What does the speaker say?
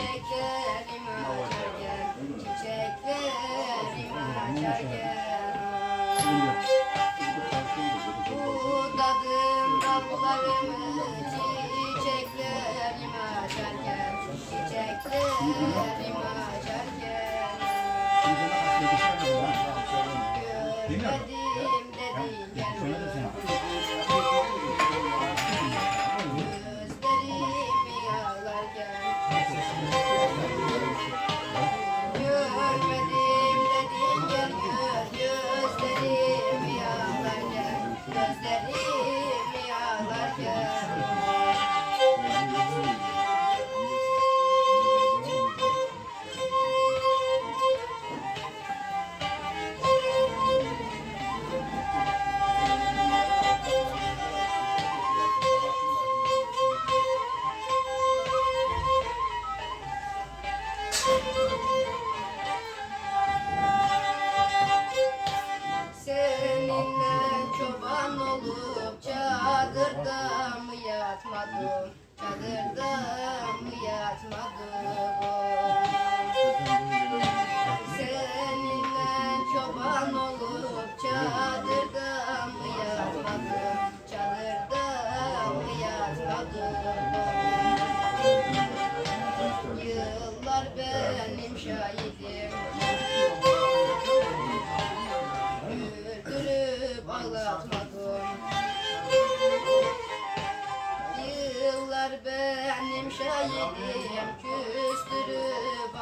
Çiçeklerim açarken, çiçeklerim açarken Budadım dallarımı çiçeklerim açarken Çiçeklerim açarken Görmedim dedin gelme Gözlerimi Seninle çoban olup çadırda mı yatmadım? Çadırda mı yatmadım? Güldürüp ağlatmadım Yıllar benim şahidim Küstürüp